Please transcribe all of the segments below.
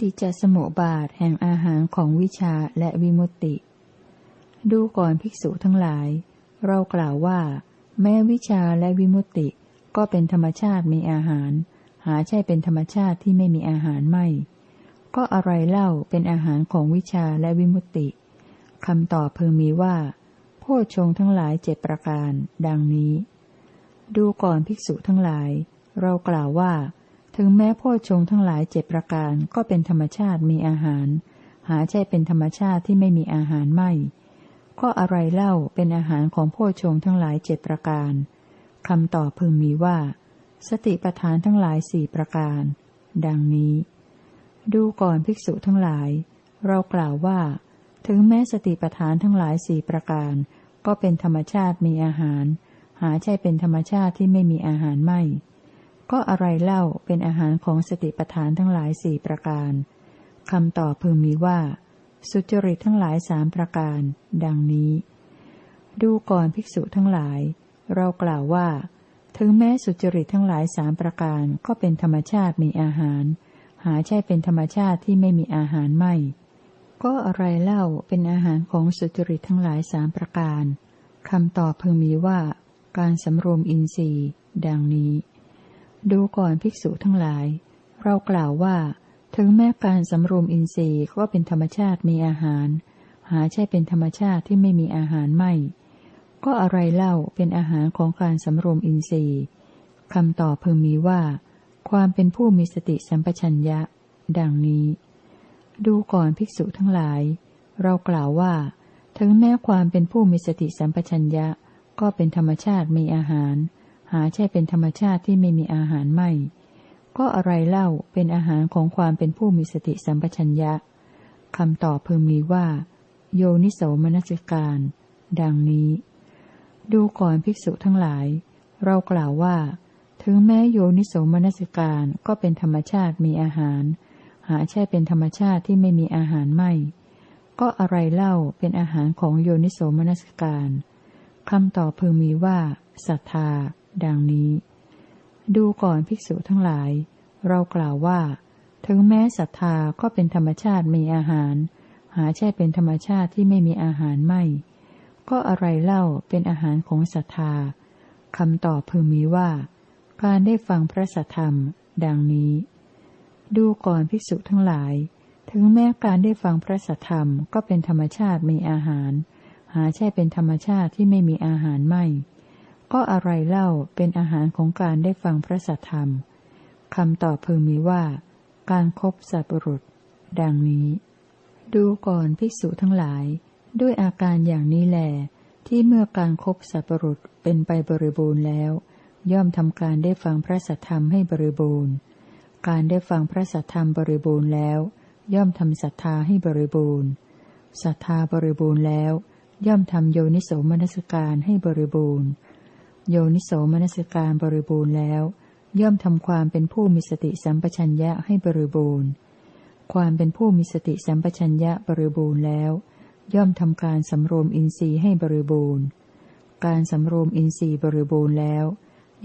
ฏิจจสมุปบาทแห่งอาหารของวิชาและวิมุตติ ดูก่อนภิกษุทั้งหลาย เรากล่าวว่า แม้วิชาและวิมุตติก็เป็นธรรมชาติมีอาหาร หาใช่เป็นธรรมชาติที่ไม่มีอาหารไม่ ก็อะไรเล่าเป็นอาหารของวิชาและวิมุตติคำตอบพึงมีว่าโพชงทั้งหลายเจ็ดประการ ดังนี้ ดูก่อนภิกษุทั้งหลาย เรากล่าวว่า ถึงแม้โพชงทั้งหลายเจ็ดประการก็เป็นธรรมชาติมีอาหาร หาใช่เป็นธรรมชาติที่ไม่มีอาหารไม่ ก็อะไรเล่าเป็นอาหารของโพชงทั้งหลายเจ็ดประการคำตอบพึงมีว่า สติปทานทั้งหลายสี่ประการ ดังนี้ ดูก่อนภิกษุทั้งหลาย เรากล่าวว่า ถึงแม้สติปทานทั้งหลายสี่ประการ ก็เป็นธรรมชาติมีอาหาร หาใช่เป็นธรรมชาติที่ไม่มีอาหารไม่ ก็อะไรเล่าเป็นอาหารของสติปทานทั้งหลายสี่ประการคำตอบพึงมีว่า สุจริตทั้งหลายสามประการ ดังนี้ ดูก่อนภิกษุทั้งหลาย เรากล่าวว่า ถึงแม้สุจริตทั้งหลายสามประการก็เป็นธรรมชาติมีอาหาร หาใช่เป็นธรรมชาติที่ไม่มีอาหารไม่ ก็อะไรเล่าเป็นอาหารของสุจริตทั้งหลายสามประการคำตอบพึงมีว่า การสำรวมอินทรีย์ ดังนี้ ดูก่อนภิกษุทั้งหลาย เรากล่าวว่า ถึงแม้การสำรวมอินทรีย์ก็เป็นธรรมชาติมีอาหาร หาใช่เป็นธรรมชาติที่ไม่มีอาหารไม่ ก็อะไรเล่าเป็นอาหารของการสำรวมอินทรีย์คำตอบพึงมีว่า ความเป็นผู้มีสติสัมปชัญญะ ดังนี้ ดูก่อนภิกษุทั้งหลาย เรากล่าวว่า ถึงแม้ความเป็นผู้มีสติสัมปชัญญะ ก็เป็นธรรมชาติมีอาหาร หาใช่เป็นธรรมชาติที่ไม่มีอาหารไม่ ก็อะไรเล่าเป็นอาหารของความเป็นผู้มีสติสัมปชัญญะคำตอบพึงมีว่า โยนิโสมนสิการ ดังนี้ ดูก่อนภิกษุทั้งหลาย เรากล่าวว่า ถึงแม้โยนิโสมนสิการก็เป็นธรรมชาติมีอาหาร หาใช่เป็นธรรมชาติที่ไม่มีอาหารไม่ ก็อะไรเล่าเป็นอาหารของโยนิโสมนสิการคำตอบพึงมีว่าศรัทธา ดังนี้ ดูก่อนภิกษุทั้งหลาย เรากล่าวว่า ถึงแม้ศรัทธาก็เป็นธรรมชาติมีอาหาร หาใช่เป็นธรรมชาติที่ไม่มีอาหารไม่ ก็อะไรเล่าเป็นอาหารของศรัทธาคำตอบพึงมีว่า การได้ฟังพระสัทธรรม ดังนี้ ดูก่อนภิกษุทั้งหลาย ถึงแม้การได้ฟังพระสัทธรรมก็เป็นธรรมชาติมีอาหาร หาใช่เป็นธรรมชาติที่ไม่มีอาหารไม่ ก็อะไรเล่าเป็นอาหารของการได้ฟังพระสัทธรรมคำตอบพึงมีว่า การครบสัตบุรุษ ดังนี้ ดูก่อนภิกษุทั้งหลาย ด้วยอาการอย่างนี้แหลที่เมื่อการครบสัพรุษเป็นไปบริบูรณ์แล้ว ย่อมทำการได้ฟังพระสัทธรรมให้บริบูรณ์ การได้ฟังพระสัทธรรมบริบูรณ์แล้ว ย่อมทำศรัทธาให้บริบูรณ์ศรัทธาบริบูรณ์แล้ว ย่อมทำโยนิโสมนสการให้บริบูรณ์ โยนิโสมนสการบริบูรณ์แล้ว ย่อมทำความเป็นผู้มีสติสัมปชัญญะให้บริบูรณ์ ความเป็นผู้มีสติสัมปชัญญะบริบูรณ์แล้ว ย่อมทำการสำรวมอินทรีย์ให้บริบูรณ์ การสำรวมอินทรีย์บริบูรณ์แล้ว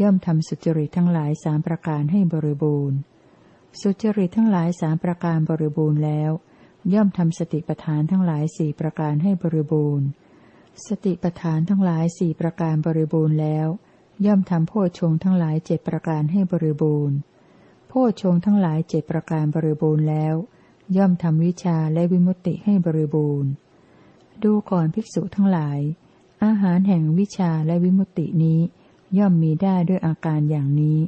ย่อมทำสุจริตทั้งหลายสามประการให้บริบูรณ์ สุจริตทั้งหลายสามประการบริบูรณ์แล้ว ย่อมทำสติปัฏฐานทั้งหลายสี่ประการให้บริบูรณ์ สติปัฏฐานทั้งหลายสี่ประการบริบูรณ์แล้ว ย่อมทำโพชงทั้งหลายเจ็ดประการให้บริบูรณ์ โพชงทั้งหลายเจ็ดประการบริบูรณ์แล้ว ย่อมทำวิชาและวิมุตติให้บริบูรณ์ ดูก่อนภิกษุทั้งหลาย อาหารแห่งวิชาและวิมุตตินี้ ย่อมมีได้ด้วยอาการอย่างนี้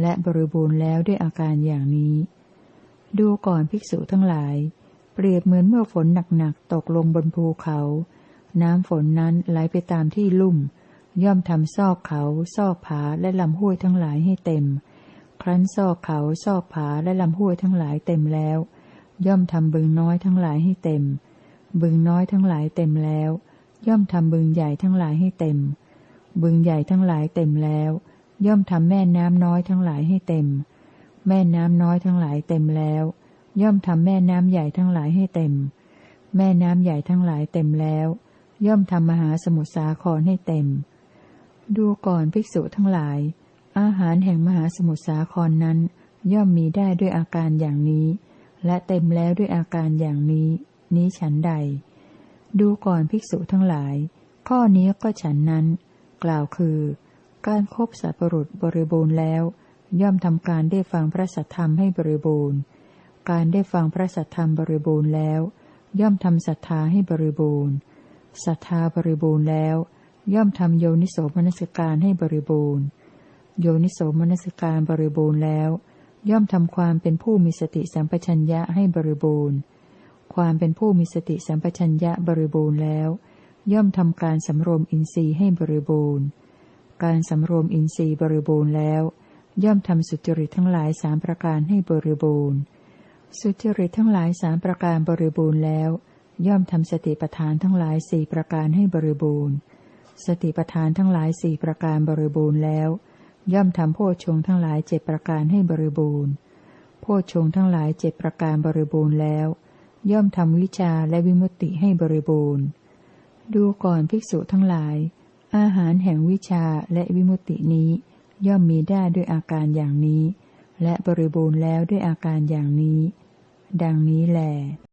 และบริบูรณ์แล้วด้วยอาการอย่างนี้ ดูก่อนภิกษุทั้งหลาย เปรียบเหมือนเมื่อฝนหนักๆตกลงบนภูเขา น้ำฝนนั้นไหลไปตามที่ลุ่ม ย่อมทำซอกเขาซอกผาและลำห้วยทั้งหลายให้เต็ม ครั้นซอกเขาซอกผาและลำห้วยทั้งหลายเต็มแล้ว ย่อมทำบึงน้อยทั้งหลายให้เต็ม บึงน้อยทั้งหลายเต็มแล้ว ย่อมทำบึงใหญ่ทั้งหลายให้เต็ม บึงใหญ่ทั้งหลายเต็มแล้ว ย่อมทำแม่น้ำน้อยทั้งหลายให้เต็ม แม่น้ำน้อยทั้งหลายเต็มแล้ว ย่อมทำแม่น้ำใหญ่ทั้งหลายให้เต็ม แม่น้ำใหญ่ทั้งหลายเต็มแล้ว ย่อมทำมหาสมุทรสาครให้เต็ม ดูก่อนภิกษุทั้งหลาย อาหารแห่งมหาสมุทรสาครนั้น ย่อมมีได้ด้วยอาการอย่างนี้ และเต็มแล้วด้วยอาการอย่างนี้ นี้ฉันใด ดูก่อนภิกษุทั้งหลาย ข้อนี้ก็ฉันนั้น กล่าวคือ การครบสัพปรุษบริบูรณ์แล้ว ย่อมทำการได้ฟังพระสัทธรรมให้บริบูรณ์ การได้ฟังพระสัทธรรมบริบูรณ์แล้ว ย่อมทำศรัทธาให้บริบูรณ์ ศรัทธาบริบูรณ์แล้ว ย่อมทำโยนิโสมนสิการให้บริบูรณ์ โยนิโสมนสิการบริบูรณ์แล้ว ย่อมทำความเป็นผู้มีสติสัมปชัญญะให้บริบูรณ์ ความเป็นผู้มีสติสัมปชัญญะบริบูรณ์แล้ว ย่อมทำการสำรวมอินทรีย์ให้บริบูรณ์ การสำรวมอินทรีย์บริบูรณ์แล้ว ย่อมทำสุจริตทั้งหลายสามประการให้บริบูรณ์ สุจริตทั้งหลายสามประการบริบูรณ์แล้ว ย่อมทำสติปัฏฐานทั้งหลายสี่ประการให้บริบูรณ์ สติปัฏฐานทั้งหลายสี่ประการบริบูรณ์แล้ว ย่อมทำโพชงทั้งหลายเจ็ดประการให้บริบูรณ์ โพชงทั้งหลายเจ็ดประการบริบูรณ์แล้ว ย่อมทำวิชาและวิมุตติให้บริบูรณ์ ดูก่อนภิกษุทั้งหลาย อาหารแห่งวิชาและวิมุตตินี้ ย่อมมีได้ด้วยอาการอย่างนี้ และบริบูรณ์แล้วด้วยอาการอย่างนี้ ดังนี้แหล